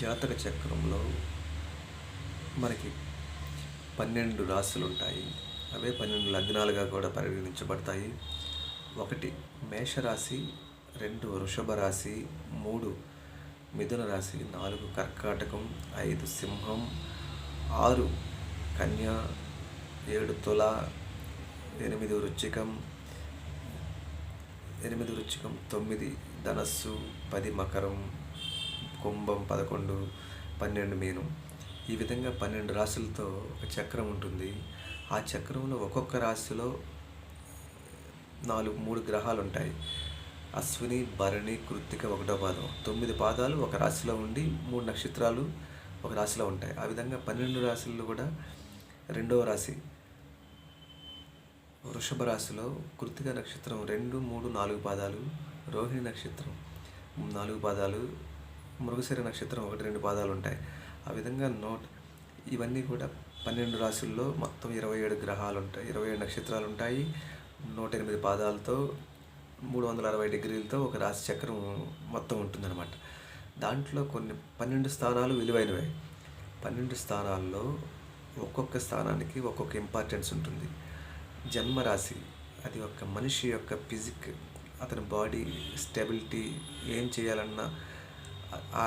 జాతక చక్రంలో మనకి పన్నెండు రాశులు ఉంటాయి అవే పన్నెండు లగ్నాలుగా కూడా పరిగణించబడతాయి. ఒకటి మేషరాశి రెండు వృషభ రాశి మూడు మిథున రాశి నాలుగు కర్కాటకం ఐదు సింహం ఆరు కన్య ఏడు తుల ఎనిమిది వృచ్చికం ఎనిమిది వృచ్చికం తొమ్మిది ధనస్సు పది మకరం కుంభం పదకొండు పన్నెండు మీనం. ఈ విధంగా పన్నెండు రాశులతో ఒక చక్రం ఉంటుంది. ఆ చక్రంలో ఒక్కొక్క రాశిలో నాలుగు మూడు గ్రహాలు ఉంటాయి. అశ్విని భరణి కృత్తిక ఒకటో పాదం. తొమ్మిది పాదాలు ఒక రాశిలో ఉండి మూడు నక్షత్రాలు ఒక రాశిలో ఉంటాయి. ఆ విధంగా పన్నెండు రాశుల్లో కూడా రెండవ రాశి వృషభ రాశిలో కృత్తిక నక్షత్రం రెండు మూడు నాలుగు పాదాలు. రోహిణి నక్షత్రం నాలుగు పాదాలు. మృగశిర నక్షత్రం ఒకటి రెండు పాదాలు ఉంటాయి. ఆ విధంగా నోట్ ఇవన్నీ కూడా పన్నెండు రాశుల్లో మొత్తం ఇరవై ఏడు గ్రహాలు ఉంటాయి. ఇరవై ఏడు నక్షత్రాలు ఉంటాయి. నూట ఎనిమిది పాదాలతో మూడు వందల అరవై డిగ్రీలతో ఒక రాశి చక్రం మొత్తం ఉంటుందన్నమాట. దాంట్లో కొన్ని పన్నెండు స్థానాలు విలువైనవి. పన్నెండు స్థానాల్లో ఒక్కొక్క స్థానానికి ఒక్కొక్క ఇంపార్టెన్స్ ఉంటుంది. జన్మరాశి అది ఒక మనిషి యొక్క ఫిజిక్ అతని బాడీ స్టెబిలిటీ ఏం చేయాలన్నా ఆ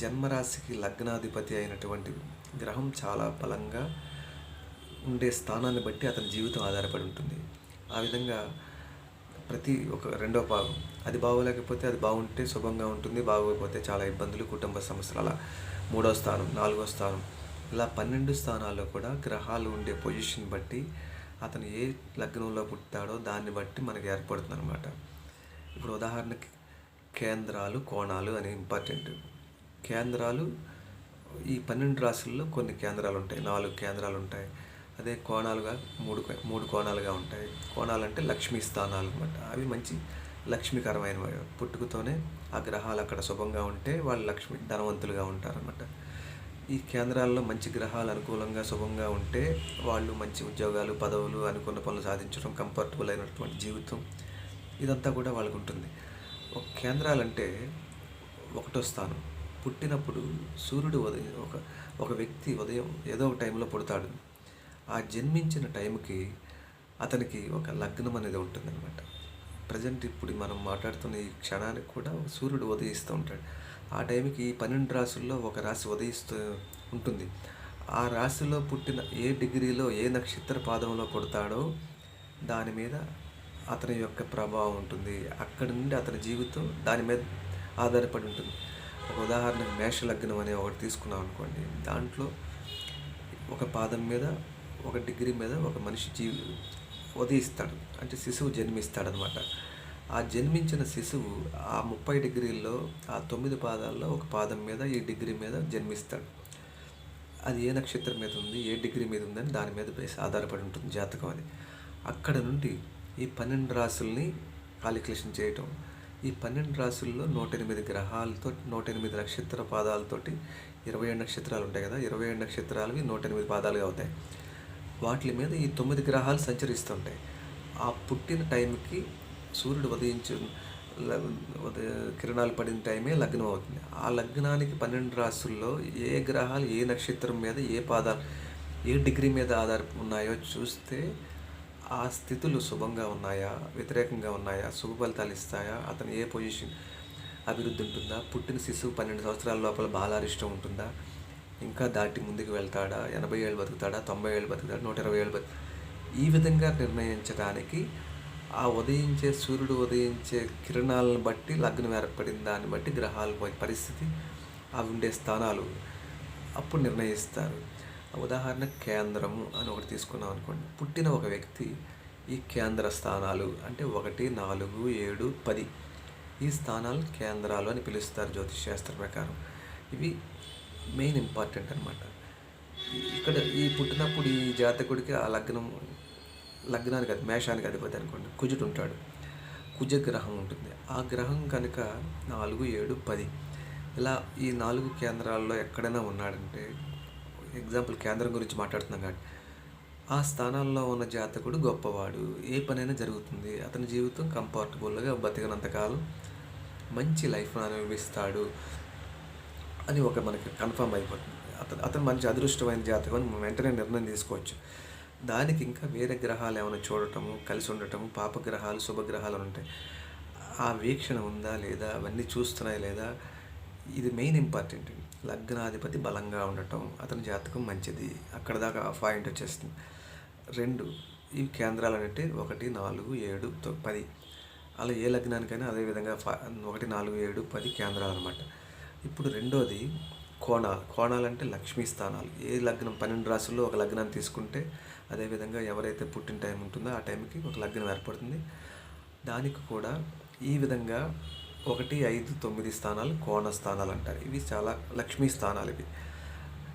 జన్మరాశికి లగ్నాధిపతి అయినటువంటి గ్రహం చాలా బలంగా ఉండే స్థానాన్ని బట్టి అతని జీవితం ఆధారపడి ఉంటుంది. ఆ విధంగా ప్రతి ఒక రెండో భాగం అది బాగోలేకపోతే అది బాగుంటే శుభంగా ఉంటుంది బాగోకపోతే చాలా ఇబ్బందులు కుటుంబ సమస్యలు అలా మూడో స్థానం నాలుగో స్థానం ఇలా పన్నెండు స్థానాల్లో కూడా గ్రహాలు ఉండే పొజిషన్ బట్టి అతను ఏ లగ్నంలో పుట్టాడో దాన్ని బట్టి మనకి ఏర్పడుతుంది అనమాట ఇప్పుడు ఉదాహరణకి కేంద్రాలు కోణాలు అని ఇంపార్టెంట్ కేంద్రాలు ఈ పన్నెండు రాశుల్లో కొన్ని కేంద్రాలు ఉంటాయి. నాలుగు కేంద్రాలు ఉంటాయి. అదే కోణాలుగా మూడు మూడు కోణాలుగా ఉంటాయి. కోణాలు అంటే లక్ష్మీ స్థానాలు అనమాట అవి మంచి లక్ష్మీకరమైనవి. పుట్టుకతోనే ఆ గ్రహాలు అక్కడ శుభంగా ఉంటే వాళ్ళు లక్ష్మి ధనవంతులుగా ఉంటారనమాట ఈ కేంద్రాల్లో మంచి గ్రహాలు అనుకూలంగా శుభంగా ఉంటే వాళ్ళు మంచి ఉద్యోగాలు పదవులు అనుకున్న పనులు సాధించడం కంఫర్టబుల్ అయినటువంటి జీవితం ఇదంతా కూడా వాళ్ళకు ఉంటుంది ఒక కేంద్రాలంటే ఒకటో స్థానం. పుట్టినప్పుడు సూర్యుడు ఉదయం ఒక ఒక వ్యక్తి ఉదయం ఏదో ఒక టైంలో పుడతాడు. ఆ జన్మించిన టైంకి అతనికి ఒక లగ్నం అనేది ఉంటుందన్నమాట. ప్రజెంట్ ఇప్పుడు మనం మాట్లాడుతున్న ఈ క్షణానికి కూడా సూర్యుడు ఉదయిస్తూ ఉంటాడు. ఆ టైంకి పన్నెండు రాశుల్లో ఒక రాశి ఉదయిస్తూ ఉంటుంది. ఆ రాశిలో పుట్టిన ఏ డిగ్రీలో ఏ నక్షత్ర పాదంలో పుడతాడో దాని మీద అతని యొక్క ప్రభావం ఉంటుంది. అక్కడి నుండి అతని జీవితం దాని మీద ఆధారపడి ఉంటుంది. ఒక ఉదాహరణ మేషలగ్నం అనే ఒకటి తీసుకున్నాం అనుకోండి. దాంట్లో ఒక పాదం మీద ఒక డిగ్రీ మీద ఒక మనిషి జీవి ఉదయిస్తాడు. అంటే శిశువు జన్మిస్తాడనమాట ఆ జన్మించిన శిశువు ఆ ముప్పై డిగ్రీల్లో ఆ తొమ్మిది పాదాల్లో ఒక పాదం మీద ఈ డిగ్రీ మీద జన్మిస్తాడు. అది ఏ నక్షత్రం మీద ఉంది ఏ డిగ్రీ మీద ఉందని దాని మీద బేస్ ఆధారపడి ఉంటుంది జాతకం అది. అక్కడ నుండి ఈ పన్నెండు రాసుల్ని కాలిక్యులేషన్ చేయటం. ఈ పన్నెండు రాసుల్లో నూట ఎనిమిది గ్రహాలతో నూట ఎనిమిది నక్షత్ర పాదాలతోటి ఇరవై ఏడు నక్షత్రాలు ఉంటాయి కదా ఇరవై ఏడు నక్షత్రాలవి నూట ఎనిమిది పాదాలుగా అవుతాయి. వాటి మీద ఈ తొమ్మిది గ్రహాలు సంచరిస్తుంటాయి. ఆ పుట్టిన టైంకి సూర్యుడు ఉదయించు కిరణాలు పడిన టైమే లగ్నం అవుతుంది. ఆ లగ్నానికి పన్నెండు రాశుల్లో ఏ గ్రహాలు ఏ నక్షత్రం మీద ఏ పాదాలు ఏ డిగ్రీ మీద ఆధార ఉన్నాయో చూస్తే ఆ స్థితులు శుభంగా ఉన్నాయా? వ్యతిరేకంగా ఉన్నాయా? శుభ ఫలితాలు ఇస్తాయా? అతను ఏ పొజిషన్ అభివృద్ధి ఉంటుందా? పుట్టిన శిశువు పన్నెండు సంవత్సరాల లోపల బాలారిష్టం ఉంటుందా? ఇంకా దాటి ముందుకు వెళ్తాడా? ఎనభై ఏళ్ళు బతుకుతాడా? తొంభై ఏళ్ళు బతుకుతాడా? నూట ఇరవై ఏళ్ళు బతు ఈ విధంగా నిర్ణయించడానికి ఆ ఉదయించే సూర్యుడు ఉదయించే కిరణాలను బట్టి లగ్నం ఏర్పడిన దాన్ని బట్టి గ్రహాల పరిస్థితి అవి ఉండే స్థానాలు అప్పుడు నిర్ణయిస్తారు. ఉదాహరణ కేంద్రము అని ఒకటి తీసుకున్నాం అనుకోండి. పుట్టిన ఒక వ్యక్తి ఈ కేంద్ర స్థానాలు అంటే ఒకటి నాలుగు ఏడు పది ఈ స్థానాలు కేంద్రాలు అని పిలుస్తారు జ్యోతిష్ శాస్త్ర ప్రకారం. ఇవి మెయిన్ ఇంపార్టెంట్ అనమాట ఇక్కడ ఈ పుట్టినప్పుడు ఈ జాతకుడికి ఆ లగ్నం లగ్నానికి అది మేషానికి అధిపతి అనుకోండి. కుజుడు ఉంటాడు. కుజ గ్రహం ఉంటుంది. ఆ గ్రహం కనుక నాలుగు ఏడు పది ఇలా ఈ నాలుగు కేంద్రాల్లో ఎక్కడైనా ఉన్నాడంటే ఎగ్జాంపుల్ కేంద్రం గురించి మాట్లాడుతున్నాం కాబట్టి. ఆ స్థానాల్లో ఉన్న జాతకుడు గొప్పవాడు. ఏ పనైనా జరుగుతుంది. అతని జీవితం కంఫర్టబుల్గా బతికినంతకాలం మంచి లైఫ్ను అనుభవిస్తాడు అని ఒక మనకి కన్ఫర్మ్ అయిపోతుంది. అతను అతను మంచి అదృష్టమైన జాతకం అని వెంటనే నిర్ణయం తీసుకోవచ్చు. దానికి ఇంకా వేరే గ్రహాలు ఏమైనా చూడటము కలిసి ఉండటము పాపగ్రహాలు శుభగ్రహాలు ఉంటాయి. ఆ వీక్షణ ఉందా లేదా? అవన్నీ చూస్తున్నాయి లేదా? ఇది మెయిన్ ఇంపార్టెంట్ లగ్నాధిపతి బలంగా ఉండటం అతని జాతకం మంచిది. అక్కడ దాకా పాయింట్ వచ్చేస్తుంది. రెండు ఈ కేంద్రాలు అంటే ఒకటి నాలుగు ఏడు పది. అలా ఏ లగ్నానికైనా అదే విధంగా ఒకటి నాలుగు ఏడు పది కేంద్రాలు అనమాట ఇప్పుడు రెండోది కోణాలు కోణాలు అంటే లక్ష్మీ స్థానాలు. ఏ లగ్నం పన్నెండు రాసుల్లో ఒక లగ్నాన్ని తీసుకుంటే అదేవిధంగా ఎవరైతే పుట్టిన టైం ఉంటుందో ఆ టైంకి ఒక లగ్నం ఏర్పడుతుంది. దానికి కూడా ఈ విధంగా ఒకటి ఐదు తొమ్మిది స్థానాలు కోణ స్థానాలు అంటారు. ఇవి చాలా లక్ష్మీ స్థానాలు ఇవి.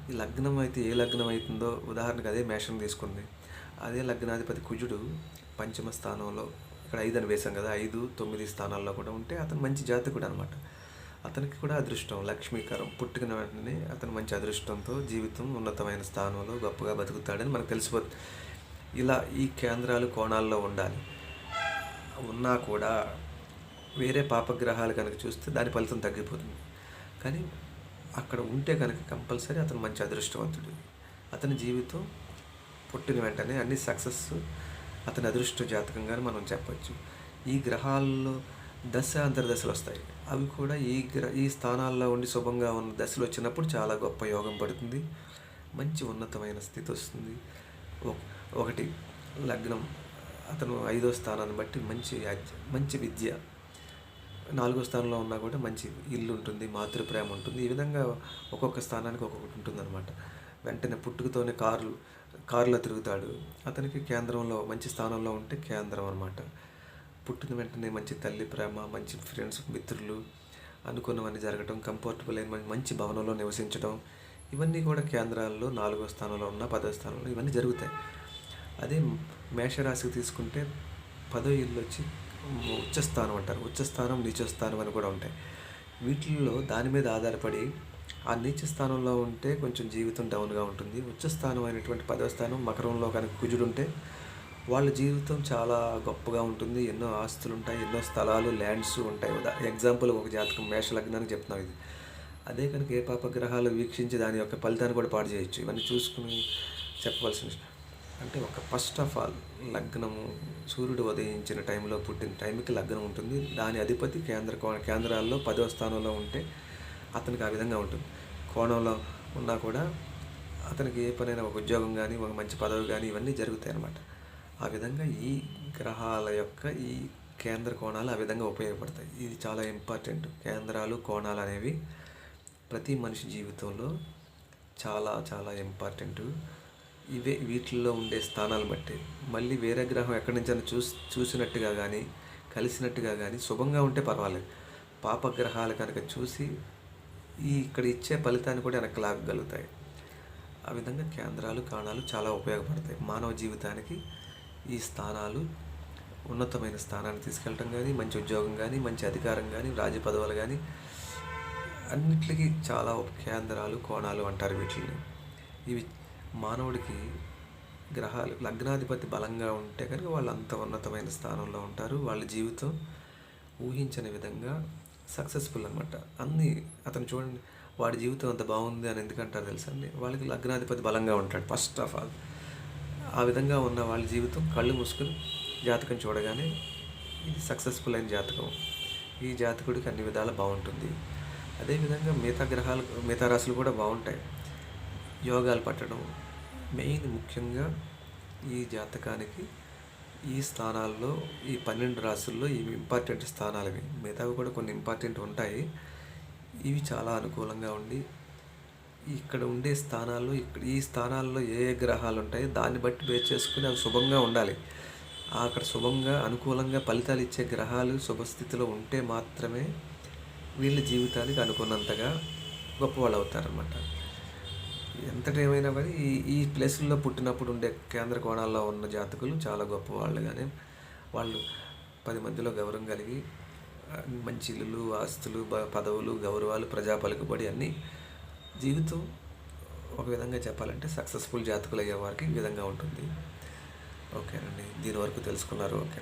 ఈ లగ్నం అయితే ఏ లగ్నం అవుతుందో ఉదాహరణకు అదే మేషం తీసుకుంది. అదే లగ్నాధిపతి కుజుడు పంచమ స్థానంలో ఇక్కడ ఐదు అని వేశాం కదా ఐదు తొమ్మిది స్థానాల్లో కూడా ఉంటే అతను మంచి జాతకుడు అనమాట అతనికి కూడా అదృష్టం లక్ష్మీకరం. పుట్టుకున్న వెంటనే అతను మంచి అదృష్టంతో జీవితం ఉన్నతమైన స్థానంలో గొప్పగా బతుకుతాడని మనకు తెలిసిపోతుంది ఇలా ఈ కేంద్రాలు కోణాల్లో ఉండాలి. ఉన్నా కూడా వేరే పాపగ్రహాలు కనుక చూస్తే దాని ఫలితం తగ్గిపోతుంది. కానీ అక్కడ ఉంటే కనుక కంపల్సరీ అతను మంచి అదృష్టవంతుడు. అతని జీవితం పుట్టిన వెంటనే అన్ని సక్సెస్ అతని అదృష్ట జాతకంగానే మనం చెప్పచ్చు. ఈ గ్రహాల్లో దశ అంతర్దశలు వస్తాయి. అవి కూడా ఈ గ్ర ఈ స్థానాల్లో ఉండి శుభంగా ఉన్న దశలు వచ్చినప్పుడు చాలా గొప్ప యోగం పడుతుంది. మంచి ఉన్నతమైన స్థితి వస్తుంది. ఒకటి లగ్నం. అతను ఐదో స్థానాన్ని బట్టి మంచి మంచి విద్య నాలుగో స్థానంలో ఉన్నా కూడా మంచి ఇల్లు ఉంటుంది మాతృ ప్రేమ ఉంటుంది. ఈ విధంగా ఒక్కొక్క స్థానానికి ఒక్కొక్కటి ఉంటుందన్నమాట. వెంటనే పుట్టుకతోనే కార్లు కారులో తిరుగుతాడు. అతనికి కేంద్రంలో మంచి స్థానంలో ఉంటే కేంద్రం అనమాట పుట్టిన వెంటనే మంచి తల్లి ప్రేమ మంచి ఫ్రెండ్స్ మిత్రులు అనుకున్నవన్నీ జరగటం కంఫర్టబుల్ అయిన మంచి- భవనంలో నివసించడం ఇవన్నీ కూడా కేంద్రాల్లో నాలుగో స్థానంలో ఉన్న పదో స్థానంలో ఇవన్నీ జరుగుతాయి. అదే మేషరాశికి తీసుకుంటే పదో ఇల్లు వచ్చి ఉచ్చస్థానం అంటారు. ఉచ్చస్థానం నీచస్థానం అని కూడా ఉంటాయి. వీటిల్లో దాని మీద ఆధారపడి ఆ నీచ స్థానంలో ఉంటే కొంచెం జీవితం డౌన్గా ఉంటుంది. ఉచ్చస్థానం అయినటువంటి పదవ స్థానం మకరంలో కనుక కుజుడు ఉంటే వాళ్ళ జీవితం చాలా గొప్పగా ఉంటుంది. ఎన్నో ఆస్తులు ఉంటాయి ఎన్నో స్థలాలు ల్యాండ్స్ ఉంటాయి. ఎగ్జాంపుల్ ఒక జాతకం మేష లగ్నానికి చెప్తున్నాం ఇది. అదే కనుక ఏ పాపగ్రహాలు వీక్షించి దాని యొక్క ఫలితాన్ని కూడా పాడు చేయొచ్చు. ఇవన్నీ చూసుకుని చెప్పవలసిన విషయం. అంటే ఒక ఫస్ట్ ఆఫ్ ఆల్ లగ్నము సూర్యుడు ఉదయించిన టైంలో పుట్టిన టైంకి లగ్నం ఉంటుంది. దాని అధిపతి కేంద్ర కోణ కేంద్రాల్లో పదవ స్థానంలో ఉంటే అతనికి ఆ విధంగా ఉంటుంది. కోణంలో ఉన్నా కూడా అతనికి ఏ పనైనా ఒక ఉద్యోగం కానీ ఒక మంచి పదవి కానీ ఇవన్నీ జరుగుతాయి అన్నమాట ఆ విధంగా ఈ గ్రహాల యొక్క ఈ కేంద్ర కోణాలు ఆ విధంగా ఉపయోగపడతాయి. ఇది చాలా ఇంపార్టెంట్. కేంద్రాలు కోణాలు అనేవి ప్రతి మనిషి జీవితంలో చాలా చాలా ఇంపార్టెంట్. ఇవే వీటిల్లో ఉండే స్థానాలు బట్టి. మళ్ళీ వేరే గ్రహం ఎక్కడి నుంచైనా చూసి చూసినట్టుగా కానీ కలిసినట్టుగా కానీ శుభంగా ఉంటే పర్వాలేదు. పాపగ్రహాలు కనుక చూసి ఈ ఇక్కడ ఇచ్చే ఫలితాన్ని కూడా వెనక్కి లాగగలుగుతాయి. ఆ విధంగా కేంద్రాలు కాణాలు చాలా ఉపయోగపడతాయి. మానవ జీవితానికి ఈ స్థానాలు ఉన్నతమైన స్థానాన్ని తీసుకెళ్ళటం కానీ మంచి ఉద్యోగం కానీ మంచి అధికారం కానీ రాజ్య పదవులు కానీ అన్నిటికీ చాలా కేంద్రాలు కోణాలు అంటారు వీటిని ఇవి మానవుడికి గ్రహాలు లగ్నాధిపతి బలంగా ఉంటే కనుక వాళ్ళు అంత ఉన్నతమైన స్థానంలో ఉంటారు. వాళ్ళ జీవితం ఊహించని విధంగా సక్సెస్ఫుల్ అనమాట అన్ని అతను చూడండి వాడి జీవితం అంత బాగుంది అని ఎందుకంటారు తెలుసా అండి? వాళ్ళకి లగ్నాధిపతి బలంగా ఉంటాడు ఫస్ట్ ఆఫ్ ఆల్ ఆ విధంగా ఉన్న వాళ్ళ జీవితం కళ్ళు మూసుకుని జాతకం చూడగానే ఇది సక్సెస్ఫుల్ అయిన జాతకం. ఈ జాతకుడికి అన్ని విధాలా బాగుంటుంది. అదేవిధంగా మిగతా గ్రహాలు మిగతా రాశులు కూడా బాగుంటాయి. యోగాలు పట్టడం మెయిన్ ముఖ్యంగా ఈ జాతకానికి ఈ స్థానాల్లో ఈ పన్నెండు రాసుల్లో ఇవి ఇంపార్టెంట్ స్థానాలు ఇవి మిగతావి కూడా కొన్ని ఇంపార్టెంట్ ఉంటాయి. ఇవి చాలా అనుకూలంగా ఉండి ఇక్కడ ఉండే స్థానాల్లో ఇక్కడ ఈ స్థానాల్లో ఏ ఏ గ్రహాలు ఉంటాయో దాన్ని బట్టి బేస్ చేసుకుని అవి శుభంగా ఉండాలి. అక్కడ శుభంగా అనుకూలంగా ఫలితాలు ఇచ్చే గ్రహాలు శుభస్థితిలో ఉంటే మాత్రమే వీళ్ళ జీవితానికి అనుకున్నంతగా గొప్పవాళ్ళు అవుతారనమాట ఎంతటి ఏమైనా కానీ ఈ ఈ ప్లేసుల్లో పుట్టినప్పుడు ఉండే కేంద్ర కోణాల్లో ఉన్న జాతకులు చాలా గొప్పవాళ్ళుగానే వాళ్ళు పది మందిలో గౌరవం కలిగి మంచి ఇల్లులు ఆస్తులు పదవులు గౌరవాలు ప్రజా పలుకుబడి అన్నీ జీవితం ఒక విధంగా చెప్పాలంటే సక్సెస్ఫుల్ జాతకులు అయ్యే వారికి ఈ విధంగా ఉంటుంది. ఓకేనండి. దీని వరకు తెలుసుకున్నారు. ఓకే.